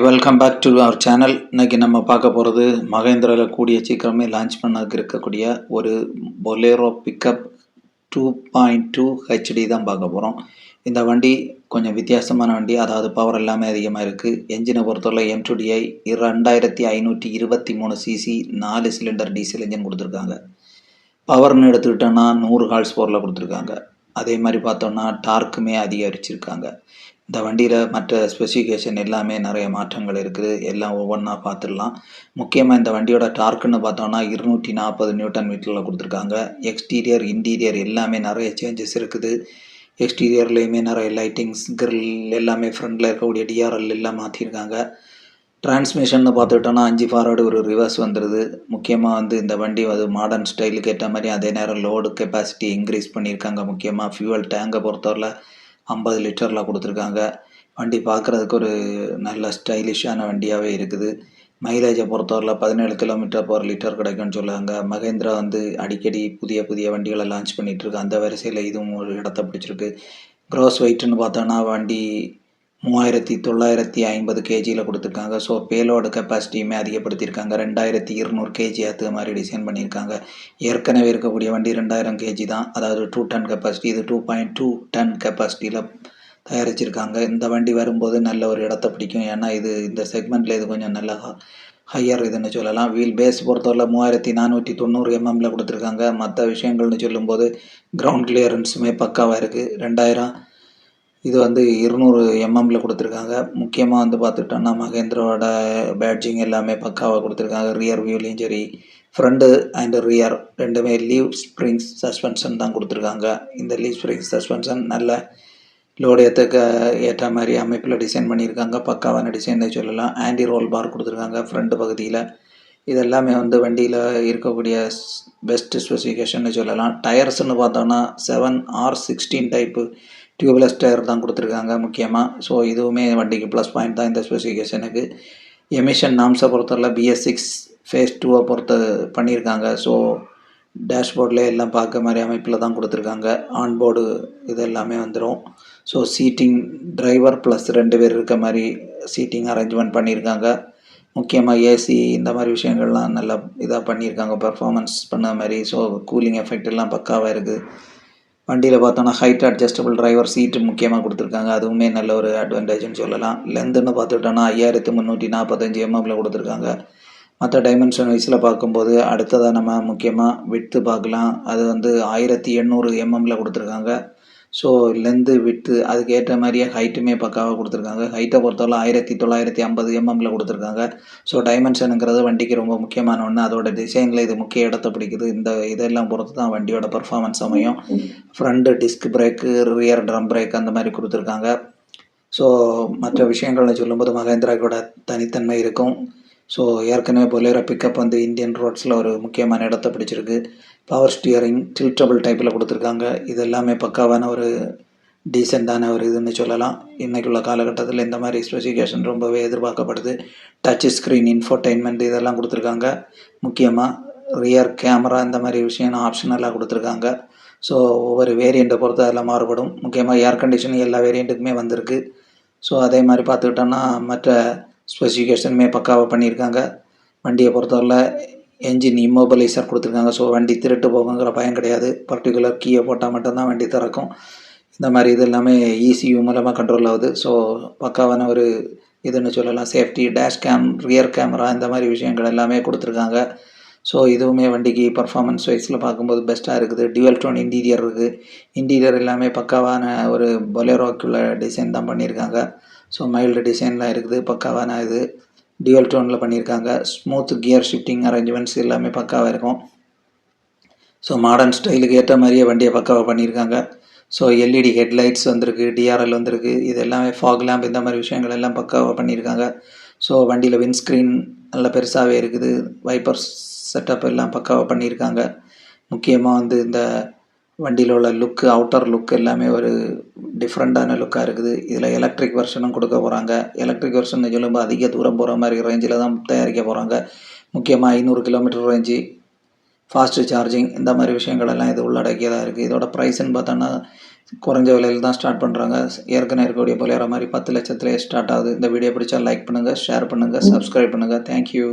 Welcome back to our channel இன்னைக்கு நம்ம பார்க்க போகிறது மகேந்திராவில் கூடிய சீக்கிரமே லான்ச் பண்ண இருக்கக்கூடிய ஒரு Bolero pickup two point two HD தான் பார்க்க போகிறோம் இந்த வண்டி கொஞ்சம் வித்தியாசமான வண்டி. அதாவது பவர் எல்லாமே அதிகமாக இருக்குது என்ஜினை பொறுத்தவரை எம் ரெண்டாயிரத்தி ஐநூற்றி இருபத்தி மூணு சிசி நாலு சிலிண்டர் டீசல் என்ஜின் கொடுத்துருக்காங்க. பவர்னு எடுத்துக்கிட்டோன்னா நூறு ஹால்ஸ் பவரில் கொடுத்துருக்காங்க. அதே மாதிரி பார்த்தோன்னா டார்க்குமே அதிகரிச்சிருக்காங்க. இந்த வண்டியில் மற்ற ஸ்பெசிஃபிகேஷன் எல்லாமே நிறைய மாற்றங்கள் இருக்குது. எல்லாம் ஒவ்வொன்றா பார்த்துடலாம். முக்கியமாக இந்த வண்டியோட டார்க்குன்னு பார்த்தோன்னா இருநூற்றி நாற்பது நியூட்டன் மீட்டரில் கொடுத்துருக்காங்க. எக்ஸ்டீரியர் இன்டீரியர் எல்லாமே நிறைய சேஞ்சஸ் இருக்குது. எக்ஸ்டீரியர்லேயுமே நிறைய லைட்டிங்ஸ் கிரில் எல்லாமே ஃப்ரண்டில் இருக்கக்கூடிய டிஆர்எல் எல்லாம் மாற்றிருக்காங்க டிரான்ஸ்மிஷன் பார்த்துக்கிட்டோன்னா அஞ்சு ஃபார்வர்டு ஒரு ரிவர்ஸ் வந்துடுது முக்கியமாக வந்து இந்த வண்டி வந்து மாடர்ன் ஸ்டைலுக்கு ஏற்ற மாதிரி அதே நேரம் லோடு கெப்பாசிட்டி இன்க்ரீஸ் பண்ணியிருக்காங்க. முக்கியமாக ஃபியூவல் டேங்கை பொறுத்தவரை. ஐம்பது லிட்டரில் கொடுத்துருக்காங்க. வண்டி பார்க்குறதுக்கு ஒரு நல்ல ஸ்டைலிஷான வண்டியாகவே இருக்குது. மைலேஜை பொறுத்தவரையில் பதினேழு கிலோமீட்டர் பர் லிட்டர் கிடைக்கும்னு சொல்லுவாங்க. மகேந்திரா வந்து அடிக்கடி புதிய புதிய வண்டிகளை லான்ச் பண்ணிகிட்ருக்கு அந்த வரிசையில் இதுவும் ஒரு இடத்த பிடிச்சிருக்கு. க்ரோஸ் வெயிட்னு பார்த்தோன்னா வண்டி மூவாயிரத்தி தொள்ளாயிரத்தி ஐம்பது கேஜியில் கொடுத்துருக்காங்க. ஸோ பேலோடு கெப்பாசிட்டியுமே அதிகப்படுத்தியிருக்காங்க. ரெண்டாயிரத்தி இருநூறு கேஜி அது மாதிரி டிசைன் பண்ணியிருக்காங்க. ஏற்கனவே இருக்கக்கூடிய வண்டி ரெண்டாயிரம் கேஜி தான். அதாவது டூ டன் கெப்பாசிட்டி இது டூ பாயிண்ட் டூ டன் கெப்பாசிட்டியில் தயாரிச்சிருக்காங்க. இந்த வண்டி வரும்போது நல்ல ஒரு இடத்த பிடிக்கும். ஏன்னா இது இந்த செக்மெண்ட்டில் இது கொஞ்சம் நல்ல ஹையர் இதுன்னு சொல்லலாம். வீல் பேஸ் பொறுத்தவரை மூவாயிரத்தி நானூற்றி தொண்ணூறு mm எம்எம்ல கொடுத்துருக்காங்க. மற்ற விஷயங்கள்னு சொல்லும்போது கிரவுண்ட் கிளியரன்ஸுமே பக்காவாக இருக்குது ரெண்டாயிரம் இது வந்து இருநூறு எம்எம்ல கொடுத்துருக்காங்க. முக்கியமாக வந்து பார்த்துக்கிட்டோன்னா மகேந்திராவோட பேட்ஜிங் எல்லாமே பக்காவாக கொடுத்துருக்காங்க. ரியர் வியூலையும் சரி ஃப்ரண்ட்டு அண்ட் ரியர் ரெண்டுமே லீவ் ஸ்ப்ரிங்ஸ் சஸ்பென்ஷன் தான் கொடுத்துருக்காங்க. இந்த லீவ் ஸ்ப்ரிங்ஸ் சஸ்பென்ஷன் நல்ல லோடு ஏற்றுக்க ஏற்ற மாதிரி அமைப்பில் டிசைன் பண்ணியிருக்காங்க. பக்காவான டிசைனை சொல்லலாம். ஆன்டி ரோல் பார் கொடுத்துருக்காங்க ஃப்ரண்ட் பகுதியில். இதெல்லாமே வந்து வண்டியில் இருக்கக்கூடிய பெஸ்ட் ஸ்பெசிஃபிகேஷன் சொல்லலாம். டயர்ஸ்னு பார்த்தோன்னா seven R sixteen type tubeless tyre தான் கொடுத்துருக்காங்க முக்கியமாக ஸோ இதுவுமே வண்டிக்கு ப்ளஸ் பாயிண்ட் தான் இந்த ஸ்பெசிஃபிகேஷனுக்கு எமிஷன் நாம்ஸை பொறுத்தவரையில் பிஎஸ் சிக்ஸ் ஃபேஸ் டூவை பொறுத்த பண்ணியிருக்காங்க. ஸோ டேஷ்போர்டில் எல்லாம் பார்க்க மாதிரி அமைப்பில் தான் கொடுத்துருக்காங்க. ஆன்போர்டு இது எல்லாமே வந்துடும் ஸோ சீட்டிங் டிரைவர் ப்ளஸ் ரெண்டு பேர் இருக்க மாதிரி சீட்டிங் அரேஞ்ச்மெண்ட் பண்ணியிருக்காங்க. முக்கியமாக ஏசி இந்த மாதிரி விஷயங்கள்லாம் நல்லா இதாக பண்ணியிருக்காங்க. பர்ஃபார்மன்ஸ் பண்ண மாதிரி. ஸோ கூலிங் எஃபெக்ட் எல்லாம் பக்காவாக இருக்குது வண்டியில் பார்த்தோன்னா ஹைட் அட்ஜஸ்டபிள் டிரைவர் சீட்டு முக்கியமாக கொடுத்துருக்காங்க. அதுவுமே நல்ல ஒரு அட்வான்டேஜ்னு சொல்லலாம். லென்த்துன்னு பார்த்துக்கிட்டோன்னா ஐயாயிரத்து முந்நூற்றி நாற்பத்தஞ்சு எம்எம்ல கொடுத்துருக்காங்க. மற்ற டைமென்ஷன் வைஸில் பார்க்கும்போது அடுத்ததாக நம்ம முக்கியமாக விட்டு பார்க்கலாம். அது வந்து ஆயிரத்தி எண்ணூறு எம்எம்ல கொடுத்துருக்காங்க. ஸோ லென்த்து விட்டு அதுக்கேற்ற மாதிரியே ஹைட்டுமே பக்காவாக கொடுத்துருக்காங்க. ஹைட்டை பொறுத்தவரை ஆயிரத்தி தொள்ளாயிரத்தி ஐம்பது எம்எம்மில் கொடுத்துருக்காங்க. ஸோ டைமென்ஷனுங்கிறது வண்டிக்கு ரொம்ப முக்கியமான ஒன்று அதோட டிசைனில் இது முக்கிய இடத்த பிடிக்குது. இந்த இதெல்லாம் பொறுத்து தான் வண்டியோட பர்ஃபார்மன்ஸ் அமையும். Front disc brake rear drum brake அந்த மாதிரி கொடுத்துருக்காங்க. ஸோ மற்ற விஷயங்கள்னு சொல்லும்போது மகேந்திராக்கோட தனித்தன்மை இருக்கும். ஸோ ஏற்கனவே பொலேரோ பிக்கப் வந்து இந்தியன் ரோட்ஸில் ஒரு முக்கியமான இடத்த பிடிச்சிருக்கு. பவர் ஸ்டியரிங் டில்டபிள் டைப்பில் கொடுத்துருக்காங்க. இது எல்லாமே பக்காவான ஒரு டீசெண்டான ஒரு இதுன்னு சொல்லலாம். இன்றைக்குள்ள காலகட்டத்தில் இந்த மாதிரி ஸ்பெசிஃபிகேஷன் ரொம்பவே எதிர்பார்க்கப்படுது. டச் ஸ்க்ரீன் இன்ஃபோர்டைன்மெண்ட் இதெல்லாம் கொடுத்துருக்காங்க. முக்கியமாக ரியர் கேமரா இந்த மாதிரி விஷயம் ஆப்ஷனலாக கொடுத்துருக்காங்க. ஸோ ஒவ்வொரு வேரியண்ட்டை பொறுத்து அதில் மாறுபடும். முக்கியமாக ஏர் கண்டிஷன் எல்லா வேரியண்ட்டுக்குமே வந்திருக்கு. ஸோ அதே மாதிரி பார்த்துக்கிட்டோன்னா மற்ற ஸ்பெசிஃபிகேஷனுமே பக்காவாக பண்ணியிருக்காங்க. வண்டியை பொறுத்தவரை என்ஜின் இம்மோபிளைசர் கொடுத்துருக்காங்க. ஸோ வண்டி திருட்டு போகுங்கிற பயம் கிடையாது. பர்டிகுலர் கீயை போட்டால் மட்டும்தான் வண்டி திறக்கும். இந்த மாதிரி இது எல்லாமே இசியூ மூலமாக கண்ட்ரோல் ஆகுது. ஸோ பக்காவான ஒரு இதுன்னு சொல்லலாம். Safety dash cam rear camera இந்த மாதிரி விஷயங்கள் எல்லாமே கொடுத்துருக்காங்க. ஸோ இதுவுமே வண்டிக்கு பர்ஃபாமன்ஸ் வைஸில் பார்க்கும்போது பெஸ்ட்டாக இருக்குது. டியூவல் டோன் இன்டீரியர் இருக்குது. இன்டீரியர் எல்லாமே பக்காவான ஒரு பொலேரோக்குள்ள டிசைன் தான் பண்ணியிருக்காங்க. ஸோ மைல்டு டிசைன்லாம் இருக்குது பக்காவான இது. டியூவல் டோனில் பண்ணியிருக்காங்க. ஸ்மூத் கியர் ஷிஃப்டிங் அரேஞ்ச்மெண்ட்ஸ் எல்லாமே பக்காவாக இருக்கும். ஸோ மாடர்ன் ஸ்டைலுக்கு ஏற்ற மாதிரியே வண்டியை பக்காவாக பண்ணியிருக்காங்க. ஸோ எல்இடி ஹெட்லைட்ஸ் வந்திருக்கு டிஆர்எல் வந்திருக்கு. இது எல்லாமே ஃபாக் லேம்ப் இந்த மாதிரி விஷயங்கள் எல்லாம் பக்காவாக பண்ணியிருக்காங்க. ஸோ வண்டியில் விண்ட்ஸ்க்ரீன் நல்ல பெருசாகவே இருக்குது. வைப்பர் செட்டப் எல்லாம் பக்காவாக பண்ணியிருக்காங்க. முக்கியமாக வந்து இந்த வண்டியில் உள்ள லுக்கு அவுட்டர் லுக் எல்லாமே ஒரு டிஃப்ரெண்ட்டான லுக்காக இருக்குது. இதில் எலக்ட்ரிக் வெர்ஷனும் கொடுக்க போகிறாங்க எலக்ட்ரிக் வெர்ஷன் சொல்லும்போது அதிக தூரம் போகிற மாதிரி ரேஞ்சில் தான் தயாரிக்க போகிறாங்க முக்கியமாக ஐநூறு கிலோமீட்டர் ரேஞ்சு ஃபாஸ்ட்டு சார்ஜிங் இந்த மாதிரி விஷயங்கள் எல்லாம் இது உள்ளடக்கியதாக இருக்குது இதோட ப்ரைஸ்ன்னு பார்த்தோன்னா குறைஞ்ச விலையில் தான் ஸ்டார்ட் பண்ணுறாங்க ஏற்கனவே இருக்கக்கூடிய பொலேரோ மாதிரி பத்து லட்சத்துலேயே ஸ்டார்ட் ஆகுது. இந்த வீடியோ பிடிச்சா லைக் பண்ணுங்கள் ஷேர் பண்ணுங்கள் சப்ஸ்கிரைப் பண்ணுங்கள் தேங்க்யூ